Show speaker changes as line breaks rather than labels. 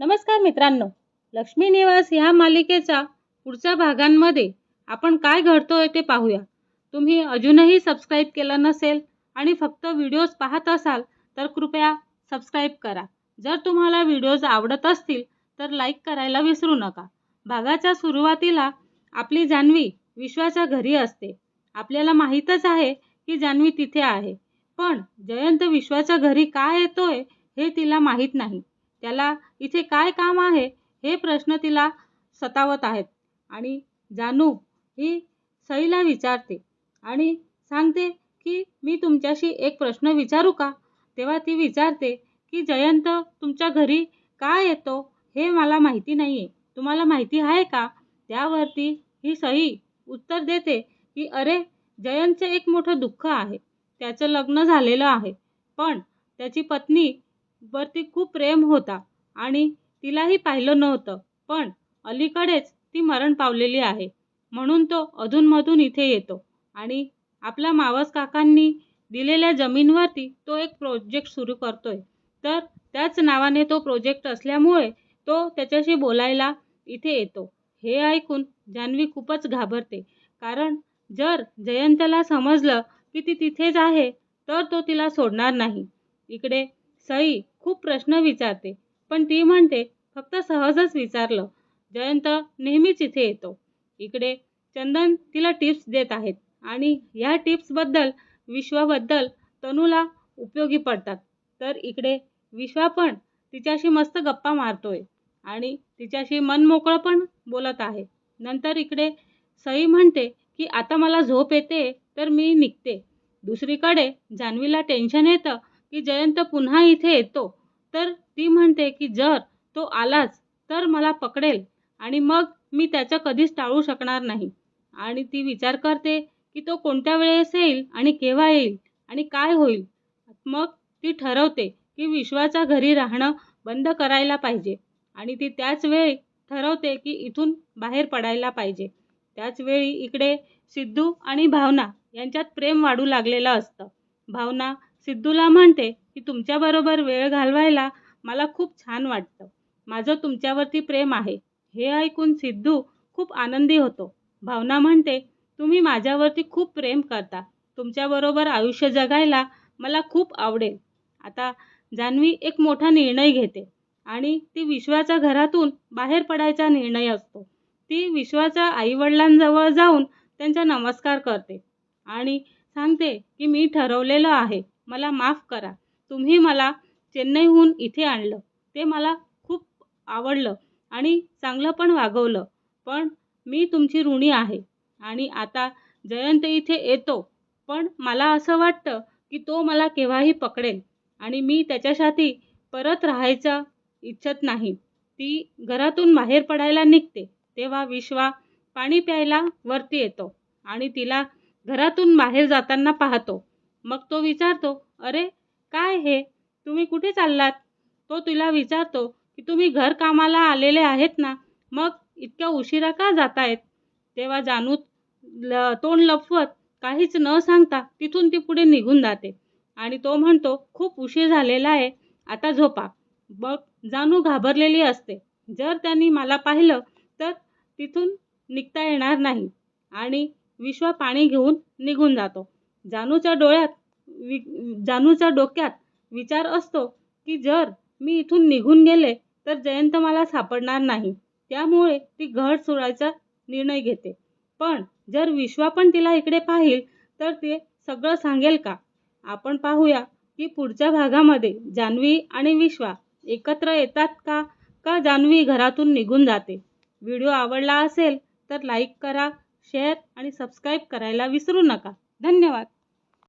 नमस्कार मित्रांनो लक्ष्मी निवास ह्या मालिकेचा पुढच्या भागांमध्ये आपण काय घडतोय ते पाहूया. तुम्ही अजूनही सबस्क्राईब केलं नसेल आणि फक्त व्हिडिओज पाहत असाल तर कृपया सबस्क्राईब करा. जर तुम्हाला व्हिडिओज आवडत असतील तर लाईक करायला विसरू नका. भागाच्या सुरुवातीला आपली जान्हवी विश्वाच्या घरी असते. आपल्याला माहीतच आहे की जान्हवी तिथे आहे. पण जयंत विश्वाच्या घरी का येतोय हे तिला माहीत नाही. त्याला इथे काय काम आहे हे प्रश्न तिला सतावत आहेत. आणि जानू ही सईला विचारते आणि सांगते की मी तुमच्याशी एक प्रश्न विचारू का? तेव्हा ती विचारते की जयंत तुमच्या घरी का येतो हे मला माहिती नाही आहे तुम्हाला माहिती आहे का? त्यावरती ही सई उत्तर देते की अरे जयंतचे एक मोठं दुःख आहे. त्याचं लग्न झालेलं आहे. पण त्याची पत्नी वरती खूप प्रेम होता आणि तिलाही पाहिलं नव्हतं पण अलीकडेच ती मरण पावलेली आहे. म्हणून तो अधूनमधून इथे येतो आणि आपल्या मावस काकांनी दिलेल्या जमीनवरती तो एक प्रोजेक्ट सुरू करतो आहे तर त्याच नावाने तो प्रोजेक्ट असल्यामुळे तो त्याच्याशी बोलायला इथे येतो. हे ऐकून जान्हवी खूपच घाबरते. कारण जर जयंतला समजलं की ती तिथेच आहे तर तो तिला सोडणार नाही. इकडे सई खूप प्रश्न विचारते. पण ती म्हणते फक्त सहजच विचारलं. जयंत नेहमीच इथे येतो. इकडे चंदन तिला टिप्स देत आहेत. आणि ह्या टिप्सबद्दल विश्वाबद्दल तनूला उपयोगी पडतात. तर इकडे विश्वा पण तिच्याशी मस्त गप्पा मारतोय. आणि तिच्याशी मनमोकळं पण बोलत आहे. नंतर इकडे सई म्हणते की आता मला झोप येते तर मी निघते. दुसरीकडे जान्हवीला टेन्शन येतं की जयंत पुन्हा इथे येतो. तर ती म्हणते की जर तो आलाच तर मला पकडेल आणि मग मी त्याचं कधीच टाळू शकणार नाही. आणि ती विचार करते की तो कोणत्या वेळेस येईल आणि केव्हा येईल आणि काय होईल. मग ती ठरवते की विश्वाच्या घरी राहणं बंद करायला पाहिजे. आणि ती त्याच वेळी ठरवते की इथून बाहेर पडायला पाहिजे. त्याच वेळी इकडे सिद्धू आणि भावना यांच्यात प्रेम वाढू लागलेलं असतं. भावना सिद्धूला म्हणते की तुमच्याबरोबर वेळ घालवायला मला खूप छान वाटतं. माझं तुमच्यावरती प्रेम आहे. हे ऐकून सिद्धू खूप आनंदी होतो. भावना म्हणते तुम्ही माझ्यावरती खूप प्रेम करता. तुमच्याबरोबर आयुष्य जगायला मला खूप आवडेल. आता जान्हवी एक मोठा निर्णय घेते आणि ती विश्वाच्या घरातून बाहेर पडायचा निर्णय असतो. ती विश्वाच्या आईवडिलांजवळ जाऊन त्यांचा नमस्कार करते आणि सांगते की मी ठरवलेलं आहे मला माफ करा. तुम्ही मला चेन्नईहून इथे आणलं. ते मला खूप आवडलं आणि चांगलं पण वागवलं. पण मी तुमची ऋणी आहे आणि आता जयंत इथे येतो. पण मला असं वाटतं की तो मला केव्हाही पकडेल आणि मी त्याच्यासाठी परत राहायचं इच्छत नाही. ती घरातून बाहेर पडायला निघते तेव्हा विश्वा पाणी प्यायला वरती येतो आणि तिला घरातून बाहेर जाताना पाहतो. मग तो विचारतो अरे काय हे? तुम्ही कुठे चाललात? तो तिला विचारतो की तुम्ही घर कामाला आलेले आहेत ना? मग इतक्या उशिरा का जातायत? तेव्हा जानू ल तोंड लपवत काहीच न सांगता तिथून ती पुढे निघून जाते. आणि तो म्हणतो खूप उशीर झालेला आहे आता झोपा. मग जानू घाबरलेली असते. जर त्यांनी मला पाहिलं तर तिथून निघता येणार नाही. आणि विश्वा पाणी घेऊन निघून जातो. जानूच्या डोळ्यात वि जानूच्या डोक्यात विचार असतो की जर मी इथून निघून गेले तर जयंत मला सापडणार नाही. त्यामुळे ती घर सोडायचा निर्णय घेते. पण जर विश्वा पण तिला इकडे पाहिल तर ते सगळं सांगेल का? आपण पाहूया की पुढच्या भागामध्ये जान्हवी आणि विश्वा एकत्र येतात का? का जान्हवी घरातून निघून जाते? व्हिडिओ आवडला असेल तर लाईक करा शेअर आणि सबस्क्राईब करायला विसरू नका. धन्यवाद.